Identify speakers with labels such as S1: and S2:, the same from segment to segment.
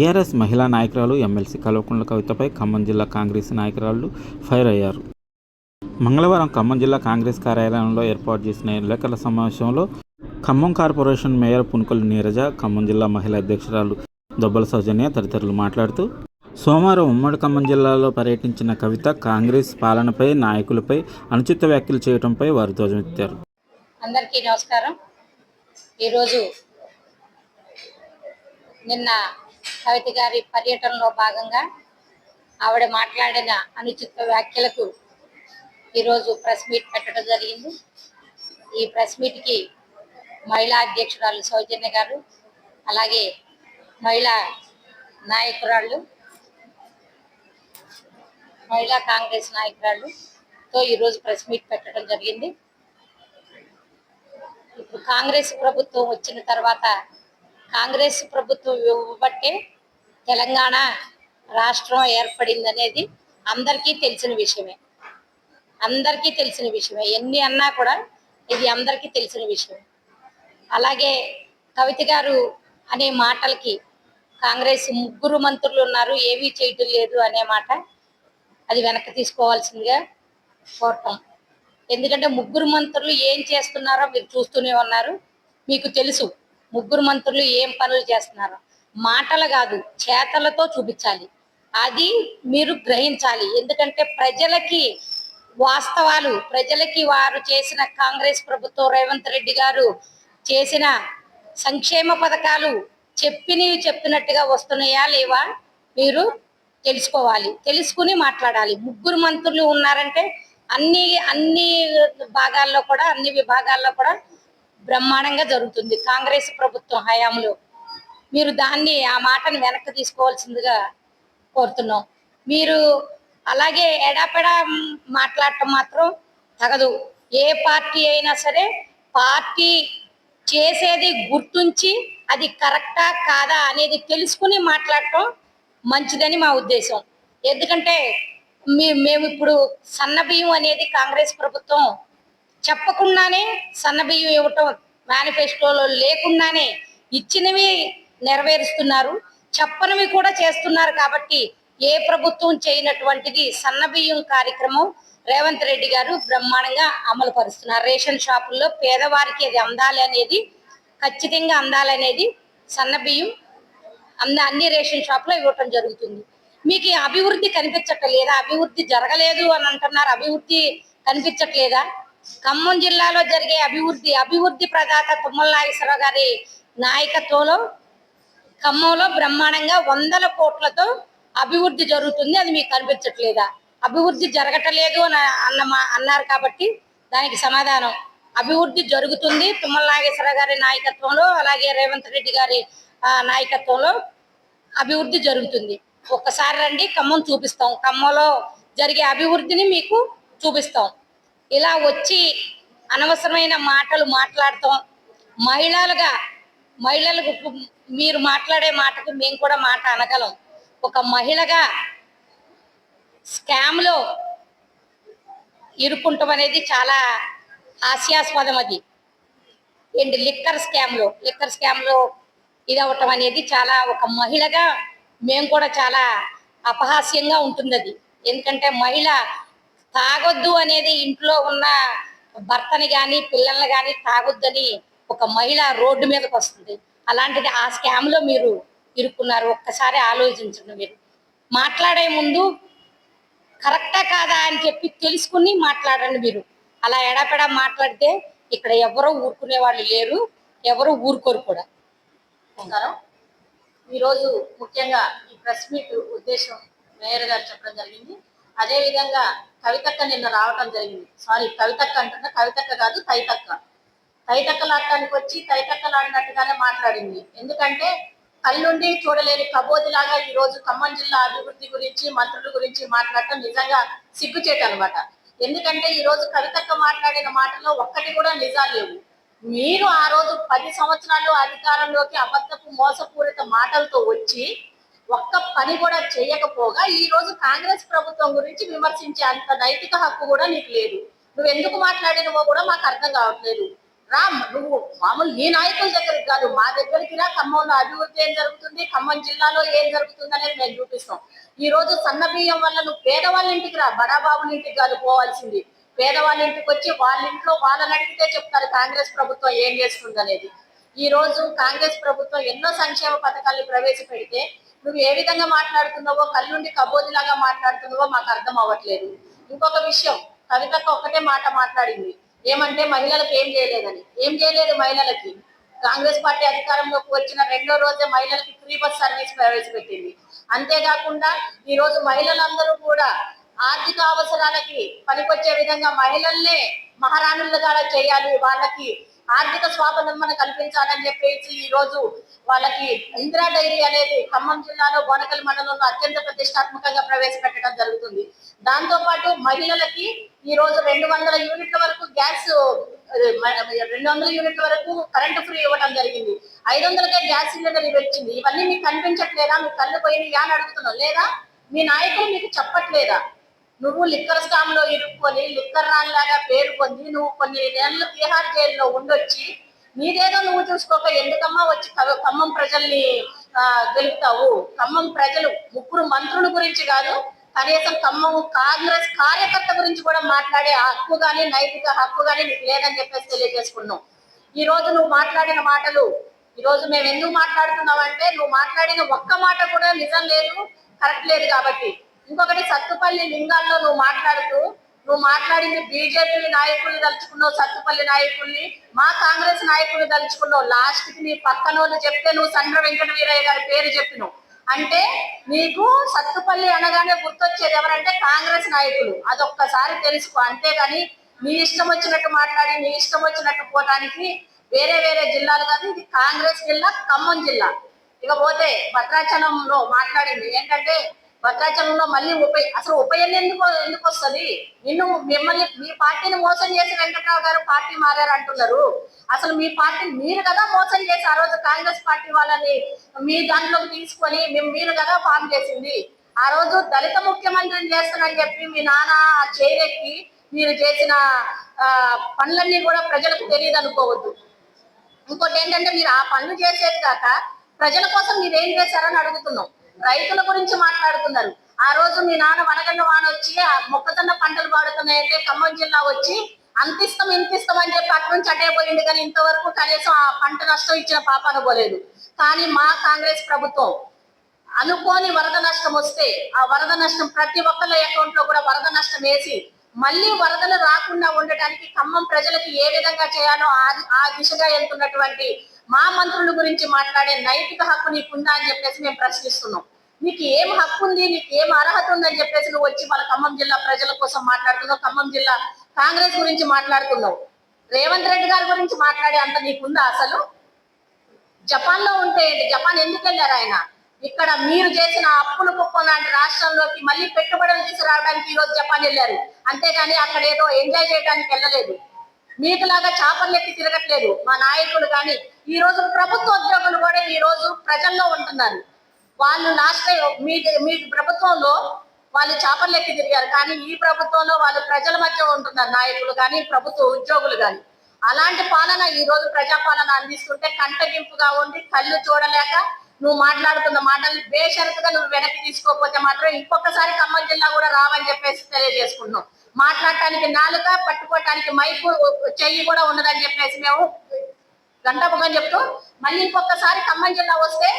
S1: ARS మహిళా నాయకురాలు MLC Kalvakuntla కవితపై Khammam జిల్లా కాంగ్రెస్ నాయకురాలు ఫైర్ అయ్యారు. మంగళవారం ఖమ్మం జిల్లా కాంగ్రెస్ కార్యాలయంలో ఏర్పాటు చేసిన విలేకరుల సమావేశంలో ఖమ్మం కార్పొరేషన్ మేయర్ పునుకొల్లి నీరజ ఖమ్మం జిల్లా మహిళా అధ్యక్షురాలు దొబ్బల సౌజన్య తదితరులు మాట్లాడుతూ సోమవారం ఉమ్మడి ఖమ్మం జిల్లాలో పర్యటించిన కవిత కాంగ్రెస్ పాలనపై నాయకులపై అనుచిత వ్యాఖ్యలు చేయడంపై వారు ధ్వజమెత్తారు
S2: అందరికీ నమస్కారం. ఈరోజు నిన్న కవిత గారి పర్యటనలో భాగంగా ఆవిడ మాట్లాడిన అనుచిత వ్యాఖ్యలకు ఈరోజు ప్రెస్ మీట్ పెట్టడం జరిగింది. ఈ ప్రెస్ మీట్కి మహిళా అధ్యక్షురాలు సౌజన్య గారు అలాగే మహిళా నాయకురాళ్ళు మహిళా కాంగ్రెస్ నాయకురాళ్ళుతో ఈరోజు ప్రెస్ మీట్ పెట్టడం జరిగింది. ఇప్పుడు కాంగ్రెస్ ప్రభుత్వం వచ్చిన తర్వాత కాంగ్రెస్ ప్రభుత్వం ఇవ్వబట్టే తెలంగాణ రాష్ట్రం ఏర్పడింది అనేది అందరికీ తెలిసిన విషయమే. అందరికీ తెలిసిన విషయమే. ఎన్ని అన్నా కూడా ఇది అందరికీ తెలిసిన విషయం అలాగే కవిత గారు అనే మాటలకి కాంగ్రెస్ ముగ్గురు మంత్రులు ఉన్నారు. ఏమీ చేయటం లేదు అనే మాట అది వెనక్కి తీసుకోవాల్సిందిగా కోరటం ఎందుకంటే ముగ్గురు మంత్రులు ఏం చేస్తున్నారో మీరు చూస్తూనే ఉన్నారు. మీకు తెలుసు. ముగ్గురు మంత్రులు ఏం పనులు చేస్తున్నారు? మాటలు కాదు చేతలతో చూపించాలి. అది మీరు గ్రహించాలి. ఎందుకంటే ప్రజలకి వాస్తవాలు ప్రజలకి వారు చేసిన కాంగ్రెస్ ప్రభుత్వం రేవంత్ రెడ్డి గారు చేసిన సంక్షేమ పథకాలు చెప్పినవి చెప్పినట్టుగా వస్తున్నాయా లేవా మీరు తెలుసుకోవాలి. తెలుసుకుని మాట్లాడాలి. ముగ్గురు మంత్రులు ఉన్నారంటే అన్ని అన్ని భాగాల్లో కూడా అన్ని విభాగాల్లో కూడా బ్రహ్మాండంగా జరుగుతుంది. కాంగ్రెస్ ప్రభుత్వం హయాంలో. మీరు దాన్ని ఆ మాటను వెనక్కి తీసుకోవాల్సిందిగా కోరుతున్నాం. మీరు అలాగే ఎడాపెడా మాట్లాడటం మాత్రం తగదు. ఏ పార్టీ అయినా సరే పార్టీ చేసేది గుర్తుంచి అది కరెక్టా కాదా అనేది తెలుసుకుని మాట్లాడటం మంచిదని మా ఉద్దేశం. ఎందుకంటే మేము ఇప్పుడు సన్న బియ్యం అనేది కాంగ్రెస్ ప్రభుత్వం చెప్పకుండానే సన్నబియ్యం ఇవ్వటం మేనిఫెస్టోలో లేకుండానే ఇచ్చినవి నెరవేరుస్తున్నారు. చెప్పనివి కూడా చేస్తున్నారు కాబట్టి ఏ ప్రభుత్వం చేయనటువంటిది సన్నబియ్యం కార్యక్రమం రేవంత్ రెడ్డి గారు బ్రహ్మాండంగా అమలు పరుస్తున్నారు. రేషన్ షాపుల్లో పేదవారికి అది అందాలి అనేది ఖచ్చితంగా అందాలనేది సన్నబియ్యం అన్న అన్ని రేషన్ షాప్లో ఇవ్వటం జరుగుతుంది. మీకు ఈ అభివృద్ధి కనిపించట్లేదా? అభివృద్ధి జరగలేదు అని అంటున్నారు. అభివృద్ధి కనిపించట్లేదా? ఖమ్మం జిల్లాలో జరిగే అభివృద్ధి అభివృద్ధి ప్రదాత తుమ్మల నాగేశ్వరరావు గారి నాయకత్వంలో ఖమ్మంలో బ్రహ్మాండంగా వందల కోట్లతో అభివృద్ధి జరుగుతుంది. అది మీకు కనిపించట్లేదా? అభివృద్ధి జరగటలేదు అని అన్న మా- అన్నారు కాబట్టి దానికి సమాధానం. అభివృద్ధి జరుగుతుంది తుమ్మల నాగేశ్వర గారి నాయకత్వంలో అలాగే రేవంత్ రెడ్డి గారి నాయకత్వంలో అభివృద్ధి జరుగుతుంది. ఒక్కసారి రండి ఖమ్మం చూపిస్తాం. ఖమ్మంలో జరిగే అభివృద్ధిని మీకు చూపిస్తాం. ఇలా వచ్చి అనవసరమైన మాటలు మాట్లాడతాం. మహిళలుగా మహిళలకు మీరు మాట్లాడే మాటకు మేము కూడా మాట అనగలం. ఒక మహిళగా స్కామ్లో ఇరుక్కుంటాం అనేది చాలా హాస్యాస్పదం అది. ఏంటి? లిక్కర్ స్కామ్లో లిక్కర్ స్కామ్లో ఇది అవటం అనేది చాలా ఒక మహిళగా మేము కూడా చాలా అపహాస్యంగా ఉంటుంది అది ఎందుకంటే మహిళ తాగొద్దు అనేది ఇంట్లో ఉన్న భర్తని కానీ పిల్లల్ని కానీ తాగొద్దని ఒక మహిళ రోడ్డు మీదకి వస్తుంది. అలాంటిది ఆ స్కామ్లో మీరు ఇరుక్కున్నారు. ఒక్కసారి ఆలోచించండి మీరు. మాట్లాడే ముందు కరెక్టా కాదా అని చెప్పి తెలుసుకుని మాట్లాడండి మీరు. అలా ఎడపెడా మాట్లాడితే ఇక్కడ ఎవరో ఊరుకునే వాళ్ళు లేరు. ఎవరు ఊరుకోరు కూడా.
S3: నమస్కారం. ఈరోజు ముఖ్యంగా ఈ ప్రెస్ మీట్ ఉద్దేశం మేయర్ గారు చెప్పడం జరిగింది. అదే విధంగా కవితక్క నిన్న రావటం జరిగింది. సారీ కవితక్క అంటున్నా కవితక్క కాదు తైతక్క. తైతక్కలాడటానికి వచ్చి తైతక్కలాడినట్టుగానే మాట్లాడింది. ఎందుకంటే కళ్ళుండి చూడలేని కబోదిలాగా ఈ రోజు ఖమ్మం జిల్లా అభివృద్ధి గురించి మంత్రుల గురించి మాట్లాడటం నిజంగా సిగ్గుచేట అనమాట ఎందుకంటే ఈ రోజు కవితక్క మాట్లాడిన మాటల్లో ఒక్కటి కూడా నిజాలు లేవు. మీరు ఆ రోజు పది సంవత్సరాలు అధికారంలోకి అబద్ధపు మోసపూరిత మాటలతో వచ్చి ఒక్క పని కూడా చేయకపోగా ఈ రోజు కాంగ్రెస్ ప్రభుత్వం గురించి విమర్శించే అంత నైతిక హక్కు కూడా నీకు లేదు. నువ్వు ఎందుకు మాట్లాడినవో కూడా మాకు అర్థం కావట్లేదు. రా నువ్వు మామూలు నీ నాయకుల దగ్గరికి కాదు. మా దగ్గరికి రా ఖమ్మంలో అభివృద్ధి ఏం జరుగుతుంది ఖమ్మం జిల్లాలో ఏం జరుగుతుంది అనేది మేము చూపిస్తాం. ఈ రోజు సన్న బియ్యం వల్ల నువ్వు పేదవాళ్ళ ఇంటికి రా బడాబాబుల ఇంటికి కాదు పోవాల్సింది. పేదవాళ్ళ ఇంటికి వచ్చి వాళ్ళ ఇంట్లో వాళ్ళని అడిగితే చెప్తారు కాంగ్రెస్ ప్రభుత్వం ఏం చేస్తుంది అనేది ఈ రోజు కాంగ్రెస్ ప్రభుత్వం ఎన్నో సంక్షేమ పథకాలు ప్రవేశపెడితే నువ్వు ఏ విధంగా మాట్లాడుతున్నావో కళ్ళుండి కబోదిలాగా మాట్లాడుతున్నావో మాకు అర్థం అవ్వట్లేదు. ఇంకొక విషయం కవితక్క ఒక్కటే మాట మాట్లాడింది. ఏమంటే మహిళలకు ఏం చేయలేదని. ఏం చేయలేదు మహిళలకి. కాంగ్రెస్ పార్టీ అధికారంలోకి వచ్చిన రెండో రోజే మహిళలకి ఫ్రీ బస్ సర్వీస్ ప్రవేశపెట్టింది. అంతేకాకుండా ఈ రోజు మహిళలందరూ కూడా ఆర్థిక అవసరాలకి పనికొచ్చే విధంగా మహిళల్నే మహారాణులుగా చేయాలి. వాళ్ళకి ఆర్థిక స్వావలంబన కల్పించాలని చెప్పేసి ఈ రోజు వాళ్ళకి ఇందిరా డైరీ అనేది ఖమ్మం జిల్లాలో బోనకల్ మండలంలో అత్యంత ప్రతిష్టాత్మకంగా ప్రవేశపెట్టడం జరుగుతుంది. దాంతో పాటు మహిళలకి ఈ రోజు రెండు వందల యూనిట్ల వరకు గ్యాస్ రెండు వందల యూనిట్ల వరకు కరెంటు ఫ్రీ ఇవ్వడం జరిగింది. ఐదు వందలకే గ్యాస్ సిలిండర్ ఇవ్వచ్చింది ఇవన్నీ మీకు కనిపించట్లేదా? మీ కళ్ళు పోయి అని అడుగుతున్నాం. లేదా? మీ నాయకులు మీకు చెప్పట్లేదా? నువ్వు లిక్కర్ స్కామ్లో ఇరుక్కొని లిక్కర్ రాన్ లాగా పేరు పొంది నువ్వు కొన్ని నెలలు బీహార్ జైల్లో ఉండొచ్చి నీదేదో నువ్వు చూసుకోక ఎందుకమ్మా వచ్చి ఖమ్మం ప్రజల్ని గెలుపుతావు? ఖమ్మం ప్రజలు ముగ్గురు మంత్రుల గురించి కాదు కనీసం ఖమ్మం కాంగ్రెస్ కార్యకర్త గురించి కూడా మాట్లాడే హక్కు కానీ నైతిక హక్కు కానీ నీకు లేదని చెప్పేసి తెలియజేసుకున్నావు ఈ రోజు నువ్వు మాట్లాడిన మాటలు ఈ రోజు మేము ఎందుకు మాట్లాడుతున్నావు అంటే నువ్వు మాట్లాడిన ఒక్క మాట కూడా నిజం లేదు కరెక్ట్ లేదు కాబట్టి. ఇంకొకటి సత్తుపల్లి లింగాల్లో నువ్వు మాట్లాడుతూ నువ్వు మాట్లాడింది బీజేపీ నాయకుల్ని తలుచుకున్నావు సత్తుపల్లి నాయకుల్ని. మా కాంగ్రెస్ నాయకుల్ని తలుచుకున్నావు. లాస్ట్కి నీ పక్కనోళ్ళు చెప్తే నువ్వు సండ్ర వెంకట వీరయ్య గారి పేరు చెప్పినావు. అంటే నీకు సత్తుపల్లి అనగానే గుర్తొచ్చేది ఎవరంటే కాంగ్రెస్ నాయకులు. అదొక్కసారి తెలుసుకో. అంతేగాని నీ ఇష్టం వచ్చినట్టు మాట్లాడి నీ ఇష్టం వచ్చినట్టు పోవడానికి వేరే వేరే జిల్లాలు కాదు ఇది కాంగ్రెస్ జిల్లా ఖమ్మం జిల్లా. ఇక పోతే భద్రాచలంలో మాట్లాడింది. ఏంటంటే భద్రాచలంలో మళ్ళీ ఉప అసలు ఉప ఎందుకు ఎందుకు వస్తుంది? నిన్ను మిమ్మల్ని మీ పార్టీని మోసం చేసి వెంకట్రావు గారు పార్టీ మారారు అంటున్నారు. అసలు మీ పార్టీ మీరు కదా మోసం చేసి ఆ రోజు కాంగ్రెస్ పార్టీ వాళ్ళని మీ దాంట్లోకి తీసుకొని మేము మీరు కదా ఫామ్ చేసింది. ఆ రోజు దళిత ముఖ్యమంత్రిని చేస్తానని చెప్పి మీ నాన్న చేరెక్కి మీరు చేసిన పనులన్నీ కూడా ప్రజలకు తెలియదు అనుకోవద్దు. ఇంకోటి ఏంటంటే మీరు ఆ పనులు చేసేది కాక ప్రజల కోసం మీరు ఏం చేశారని అడుగుతున్నాం. రైతుల గురించి మాట్లాడుతున్నారు. ఆ రోజు మీ నాన్న వనగండ వాన వచ్చి ఆ మొక్కజొన్న పంటలు పాడుతున్నాయంటే ఖమ్మం జిల్లా వచ్చి అంతిస్తాం ఇంతిస్తాం అని చెప్పి అటు నుంచి అటే పోయింది కానీ ఇంతవరకు కనీసం ఆ పంట నష్టం ఇచ్చిన పాప అనుకోలేదు. కానీ మా కాంగ్రెస్ ప్రభుత్వం అనుకోని వరద నష్టం వస్తే ఆ వరద నష్టం ప్రతి ఒక్కళ్ళ అకౌంట్లో కూడా వరద నష్టం వేసి మళ్ళీ వరదలు రాకుండా ఉండటానికి ఖమ్మం ప్రజలకు ఏ విధంగా చేయాలో ఆ ఆ దిశగా వెళ్తున్నటువంటి మా మంత్రుల గురించి మాట్లాడే నైతిక హక్కు నీకుందా అని చెప్పేసి మేము ప్రశ్నిస్తున్నాం. నీకు ఏం హక్కు ఉంది? నీకు ఏం అర్హత ఉందని చెప్పేసి నువ్వు వచ్చి మన ఖమ్మం జిల్లా ప్రజల కోసం మాట్లాడుతున్నావు ఖమ్మం జిల్లా కాంగ్రెస్ గురించి మాట్లాడుతున్నావు. రేవంత్ రెడ్డి గారి గురించి మాట్లాడే అంత నీకుందా అసలు? జపాన్లో ఉంటే ఏంటి? జపాన్ ఎందుకు వెళ్ళారు ఆయన? ఇక్కడ మీరు చేసిన అప్పుల కుప్పం లాంటి రాష్ట్రంలోకి మళ్ళీ పెట్టుబడులు తీసుకురావడానికి ఈ రోజు జపాన్ వెళ్ళారు. అంతేగాని అక్కడ ఏదో ఎంజాయ్ చేయడానికి వెళ్ళలేదు. మీకులాగా చేపలు ఎక్కి తిరగట్లేదు. మా నాయకులు కానీ ఈ రోజు ప్రభుత్వ ఉద్యోగులు కూడా ఈ రోజు ప్రజల్లో ఉంటున్నారు. వాళ్ళు లాస్ట్ మీ మీ ప్రభుత్వంలో వాళ్ళు చేపలు ఎక్కి తిరిగారు. కానీ ఈ ప్రభుత్వంలో వాళ్ళు ప్రజల మధ్య ఉంటున్నారు. నాయకులు కానీ ప్రభుత్వ ఉద్యోగులు కానీ. అలాంటి పాలన ఈ రోజు ప్రజాపాలన అందిస్తుంటే కంటగింపుగా ఉండి కళ్ళు చూడలేక నువ్వు మాట్లాడుతున్న మాటలు బేషరతుగా నువ్వు వెనక్కి తీసుకోకపోతే మాత్రం ఇంకొకసారి ఖమ్మం జిల్లా కూడా రావని చెప్పేసి తెలియజేసుకుంటున్నాం మాట్లాడటానికి నాలుక పట్టుకోవటానికి మైకు చెయ్యి కూడా ఉండదని చెప్పేసి మేము గంటపుగా చెప్తూ మళ్ళీ ఇంకొకసారి ఖమ్మం జిల్లా వస్తే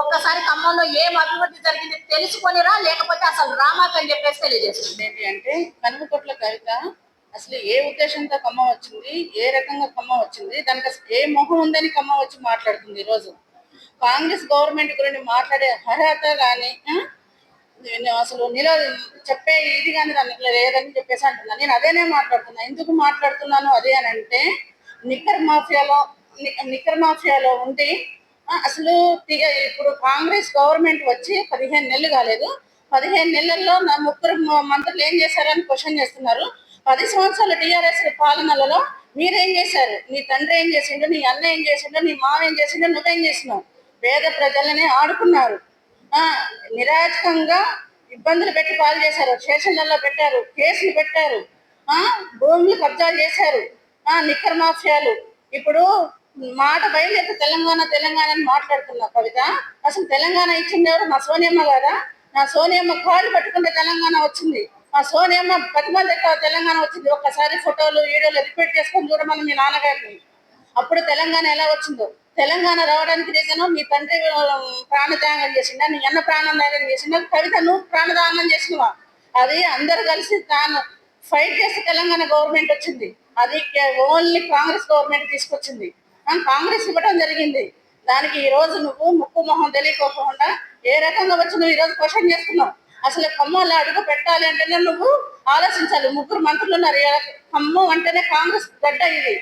S3: ఒక్కసారి ఖమ్మంలో ఏం అభివృద్ధి జరిగింది తెలుసుకొనిరా లేకపోతే అసలు రామాకని చెప్పేసి తెలియజేస్తుంది.
S4: ఏంటి అంటే కనుమకొట్ల కవిత అసలు ఏ ఉద్దేశంతో ఖమ్మం వచ్చింది ఏ రకంగా ఖమ్మం వచ్చింది దానికి అసలు ఏ మొహం ఉందని ఖమ్మం వచ్చి మాట్లాడుతుంది ఈరోజు. కాంగ్రెస్ గవర్నమెంట్ గురించి మాట్లాడే అర్హత కానీ అసలు నిలో చెప్పే ఇది కానీ దానికి లేదని చెప్పేసి అంటున్నా. నేను అదేనే మాట్లాడుతున్నా. ఎందుకు మాట్లాడుతున్నాను అదే అని అంటే నిక్కర్ మాఫియాలో ని- ఉండి అసలు ఇప్పుడు కాంగ్రెస్ గవర్నమెంట్ వచ్చి పదిహేను నెలలు కాలేదు. పదిహేను నెలల్లో నా ముగ్గురు మంత్రులు ఏం చేశారని క్వశ్చన్ చేస్తున్నారు. పది సంవత్సరాల టీఆర్ఎస్ పాలనలలో మీరేం చేశారు? నీ తండ్రి ఏం చేసిండు? నీ అన్న ఏం చేసిండు? నీ మామ ఏం చేసిండో? నువ్వేం చేసినావు? పేద ప్రజలని ఆడుకున్నారు. నిరాజకంగా ఇబ్బందులు పెట్టి పాలు చేశారు. స్టేషన్లలో పెట్టారు. కేసులు పెట్టారు. భూములు కబ్జాలు చేశారు. ఆ నిక్కర్ మాఫియాలు ఇప్పుడు మాట బయలుదేరి తెలంగాణ తెలంగాణ అని మాట్లాడుతున్నా కవిత. అసలు తెలంగాణ ఇచ్చింది ఎవరు? మా సోనియమ్మ కదా నా సోనియమ్మ కాళ్ళు పట్టుకుంటే తెలంగాణ వచ్చింది. మా సోనియమ్మ పది మంది తెలంగాణ వచ్చింది. ఒక్కసారి ఫోటోలు వీడియోలు రిపీట్ చేసుకొని చూడమని మీ నాన్నగారిని. అప్పుడు తెలంగాణ ఎలా వచ్చిందో? తెలంగాణ రావడానికి రీజను నీ తండ్రి ఆ, ప్రాణత్యాగం చేసిందా నీ అన్న ప్రాణత్యాగం చేసిందా కవిత నువ్వు ప్రాణదానం చేసినవా? అది అందరు కలిసి తాను ఫైట్ చేసి తెలంగాణ గవర్నమెంట్ వచ్చింది. అది ఓన్లీ కాంగ్రెస్ గవర్నమెంట్ తీసుకొచ్చింది. మనం కాంగ్రెస్ ఇవ్వడం జరిగింది. దానికి ఈ రోజు నువ్వు ముక్కు మొహం తెలియకోకుండా ఏ రకంగా వచ్చి నువ్వు ఈరోజు క్వశ్చన్ చేస్తున్నావు? అసలు ఖమ్మంలో అడుగు పెట్టాలి అంటేనే నువ్వు ఆలోచించాలి. ముగ్గురు మంత్రులు ఉన్నారు. ఖమ్మం అంటేనే కాంగ్రెస్ గడ్డ ఇది.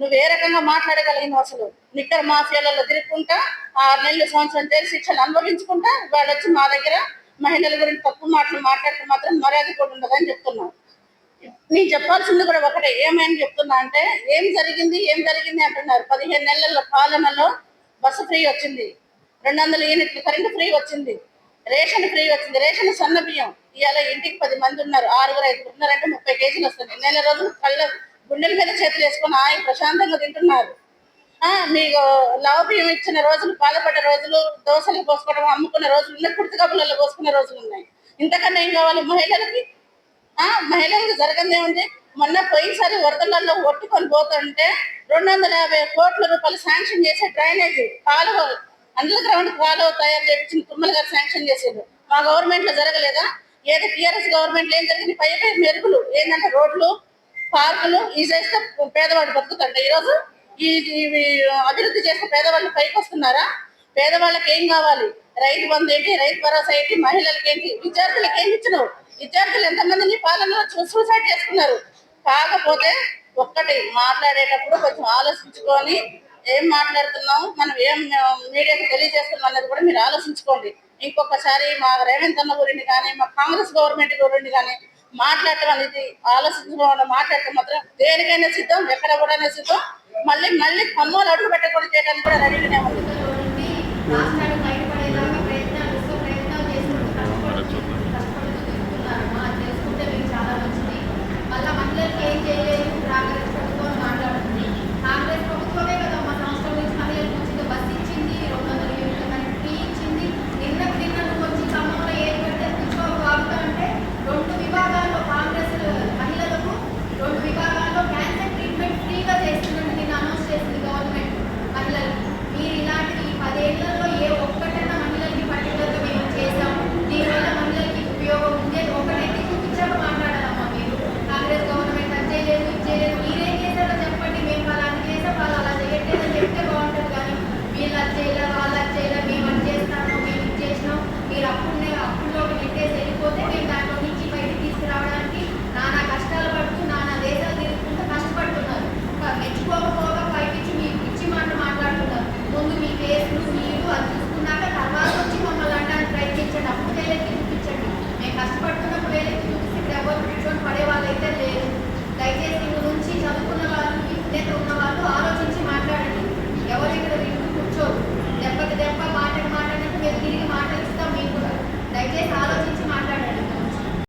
S4: నువ్వు ఏ రకంగా మాట్లాడగలిగినావు అసలు? నిక్కర్ మాఫియాలలో తిరుగుకుంటా ఆరు నెలలు సంవత్సరం జైలు శిక్షలు అనుభవించుకుంటా వాళ్ళు వచ్చి మా దగ్గర మహిళల గురించి తప్పు మాటలు మాట్లాడితే మాత్రం మర్యాద కూడా ఉండదని చెప్తున్నావు. నేను చెప్పాల్సింది కూడా ఒకటే ఏమైనా చెప్తున్నా అంటే ఏం జరిగింది ఏం జరిగింది అంటున్నారు. పదిహేను నెలల పాలనలో బస్సు ఫ్రీ వచ్చింది. రెండు వందల యూనిట్లు కరెంటు ఫ్రీ వచ్చింది. రేషన్ ఫ్రీ వచ్చింది. రేషన్ సన్న బియ్యం. ఇవాళ ఇంటికి పది మంది ఉన్నారు. ఆరుగురు ఐదుగురు ఉన్నారంటే ముప్పై కేజీలు వస్తుంది నెల రోజులు కళ్ళ గుండెల మీద చేతులు వేసుకొని ఆయన ప్రశాంతంగా తింటున్నారు. మీకు లవ బియ్యం ఇచ్చిన రోజులు బాధపడ్డ రోజులు దోశలు పోసుకోవడం అమ్ముకున్న రోజులు ఉన్నాయి. కుర్తి కబులలో రోజులు ఉన్నాయి. ఇంతకన్నా ఏం కావాలి? మహిళలకి మహిళలకు జరగదే ఉంది మొన్న పోయినసారి వరదలలో ఒట్టుకొని పోతుంటే రెండు వందల యాభై కోట్ల రూపాయలు శాంక్షన్ చేసే డ్రైనేజ్ కాలువ అండర్ గ్రౌండ్ కాలువ తయారు చేయించిన తుమ్మల గారు శాంక్షన్ చేసారు మా గవర్నమెంట్లో జరగలేదా? ఏదో టీఆర్ఎస్ గవర్నమెంట్ ఏం జరిగింది? పై పై మెరుగులు. ఏంటంటే రోడ్లు పార్కులు ఈ చేస్తే పేదవాడు బతుకుతాడు ఈరోజు ఈ ఇవి అభివృద్ధి చేస్తే పేదవాళ్ళు పైకి వస్తున్నారా? పేదవాళ్ళకి ఏం కావాలి? రైతు బంధు ఏంటి? రైతు భరోసా ఏంటి? మహిళలకి ఏంటి? విద్యార్థులకు ఏమి ఇచ్చినావు? విద్యార్థులు ఎంతమందిని పాలనలో చూ- సూసైడ్ చేసుకున్నారు? కాకపోతే ఒక్కటి మాట్లాడేటప్పుడు కొంచెం ఆలోచించుకొని ఏం మాట్లాడుతున్నాం మనం ఏం మీడియాకి తెలియజేస్తున్నాం అనేది కూడా మీరు ఆలోచించుకోండి. ఇంకొకసారి మా రేవంత్ అన్న గురించి కానీ మా కాంగ్రెస్ గవర్నమెంట్ గురించి కానీ మాట్లాడటం అనేది ఆలోచించుకోవడం మాట్లాడటం మాత్రం దేనికైనా సిద్ధం ఎక్కడ కూడా సిద్ధం. మళ్ళీ మళ్ళీ ఖమ్మంలో అడుగు పెట్టకుండా చేయడానికి కూడా రెడీగానే ఉంది.